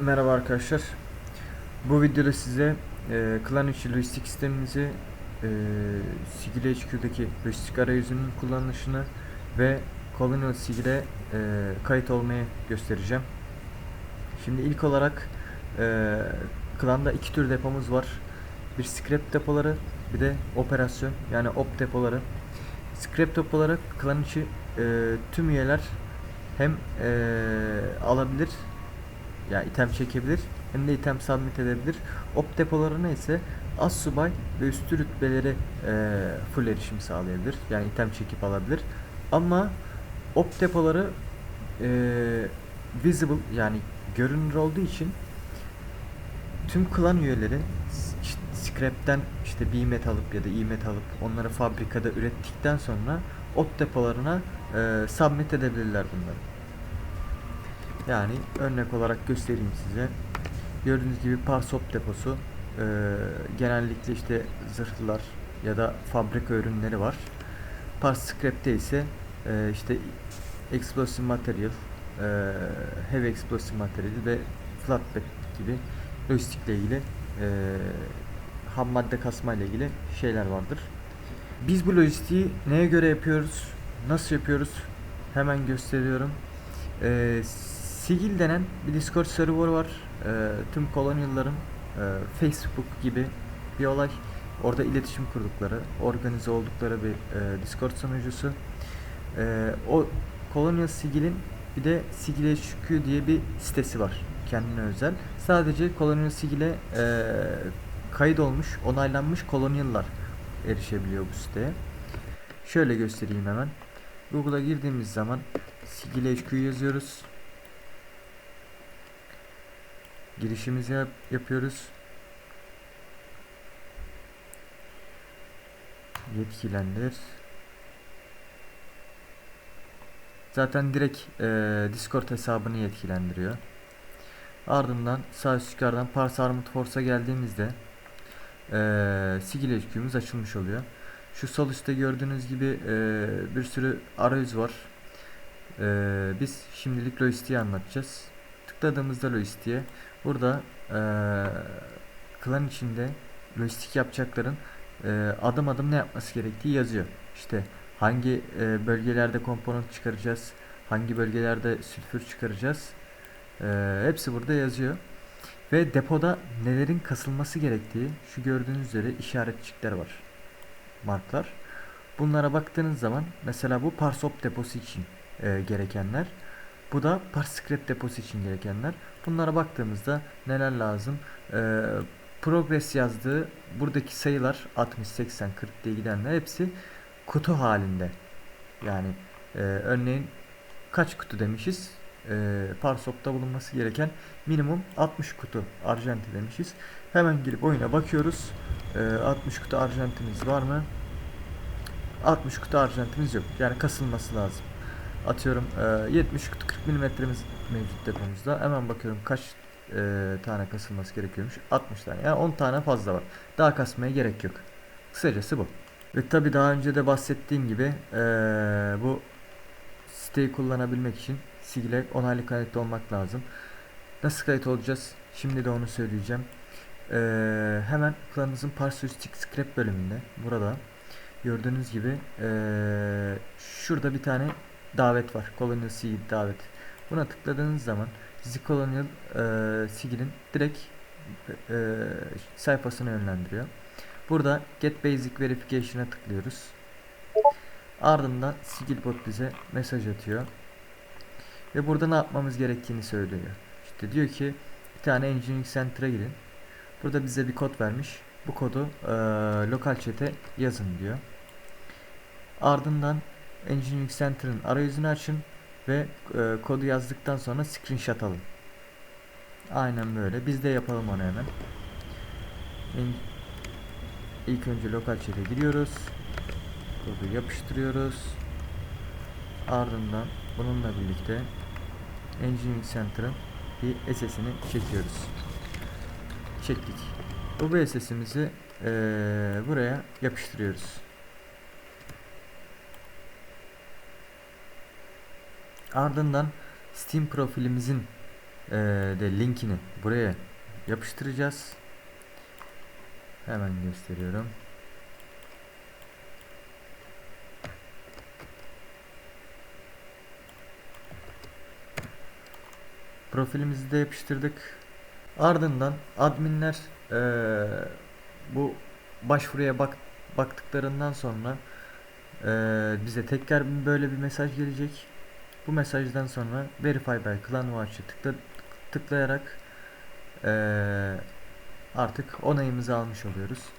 Merhaba arkadaşlar. Bu videoda size e, Clan içi lojistik sistemimizi, e, Sigil HQ'daki lojistik arayüzünün kullanılışını ve Colonial Sigil'e e, kayıt olmayı göstereceğim. Şimdi ilk olarak e, Clan'da iki tür depomuz var. Bir scrap depoları, bir de operasyon yani op depoları. Scrap depoları Clan içi e, tüm üyeler hem e, alabilir yani item çekebilir hem de item submit edebilir. Op depolarına ise az subay ve üstü rütbeleri e, full erişim sağlayabilir. Yani item çekip alabilir. Ama op depoları e, visible yani görünür olduğu için tüm klan üyeleri scrap'ten işte B-met alıp ya da E-met alıp onları fabrikada ürettikten sonra op depolarına e, submit edebilirler bunları. Yani örnek olarak göstereyim size. Gördüğünüz gibi Parsop deposu e, genellikle işte zırhlar ya da fabrika ürünleri var. Pars Scrap'te ise e, işte Explosive Material, e, Heavy Explosive Material ve Flatbed gibi lojistikle ilgili e, ham madde kasma ile ilgili şeyler vardır. Biz bu lojistiği neye göre yapıyoruz? Nasıl yapıyoruz? Hemen gösteriyorum. Ee, Sigil denen bir Discord server var. Ee, tüm kolonyalıların e, Facebook gibi bir olay. Orada iletişim kurdukları, organize oldukları bir e, Discord sunucusu. Ee, o Colonial Sigil'in bir de Sigil HQ diye bir sitesi var. Kendine özel. Sadece Colonial Sigil'e e, kayıt olmuş, onaylanmış kolonyalılar erişebiliyor bu siteye. Şöyle göstereyim hemen. Google'a girdiğimiz zaman Sigil HQ yazıyoruz. Girişimizi yap- yapıyoruz. Yetkilendir. Zaten direkt eee, Discord hesabını yetkilendiriyor. Ardından sağ üst yukarıdan Pars Armored Force'a geldiğimizde eee Sigil HQ'muz açılmış oluyor. Şu sol üstte gördüğünüz gibi eee, bir sürü arayüz var. Eee, biz şimdilik lojistiği anlatacağız. Tıkladığımızda lojistiğe burada eee klan içinde lojistik yapacakların eee, adım adım ne yapması gerektiği yazıyor. İşte hangi eee, bölgelerde komponent çıkaracağız, hangi bölgelerde sülfür çıkaracağız. Eee, hepsi burada yazıyor. Ve depoda nelerin kasılması gerektiği şu gördüğünüz üzere işaretçikler var. Marklar. Bunlara baktığınız zaman mesela bu Parsop deposu için e, gerekenler. Bu da Parscript deposu için gerekenler. Bunlara baktığımızda neler lazım? E, progress yazdığı buradaki sayılar 60, 80, 40 diye gidenler hepsi kutu halinde. Yani e, örneğin kaç kutu demişiz? E, Parsop'ta bulunması gereken minimum 60 kutu arjanti demişiz. Hemen girip oyuna bakıyoruz. E, 60 kutu arjantimiz var mı? 60 kutu arjantimiz yok. Yani kasılması lazım. Atıyorum e, 70 kutu 40 milimetremiz mevcut depomuzda. Hemen bakıyorum kaç e, tane kasılması gerekiyormuş. 60 tane. Yani 10 tane fazla var. Daha kasmaya gerek yok. Kısacası bu. Ve tabi daha önce de bahsettiğim gibi e, bu siteyi kullanabilmek için Sigil'e onaylı kayıtlı olmak lazım. Nasıl kayıt olacağız? Şimdi de onu söyleyeceğim. E, hemen klanınızın Parsoistic Scrap bölümünde burada Gördüğünüz gibi eee, şurada bir tane davet var. Colonial Sigil davet. Buna tıkladığınız zaman sizi Colonial eee Sigil'in direkt eee, sayfasına yönlendiriyor. Burada Get Basic Verification'a tıklıyoruz. Ardından Sigilbot bize mesaj atıyor. Ve burada ne yapmamız gerektiğini söylüyor. İşte diyor ki bir tane Engineering Center'a girin. Burada bize bir kod vermiş. Bu kodu eee lokal chat'e yazın diyor. Ardından Engineering Center'ın arayüzünü açın ve e, kodu yazdıktan sonra screenshot alın. Aynen böyle. Biz de yapalım onu hemen. En- İlk önce lokal chat'e giriyoruz. Kodu yapıştırıyoruz. Ardından bununla birlikte Engineering Center'ın bir SS'ini çekiyoruz. Çektik. Bu SS'imizi e, buraya yapıştırıyoruz. Ardından Steam profilimizin e, de linkini buraya yapıştıracağız. Hemen gösteriyorum. Profilimizi de yapıştırdık. Ardından adminler eee, bu başvuruya bak baktıklarından sonra eee, bize tekrar böyle bir mesaj gelecek. Bu mesajdan sonra Verify by ClanWatch'ı tıkla, tıklayarak eee, artık onayımızı almış oluyoruz.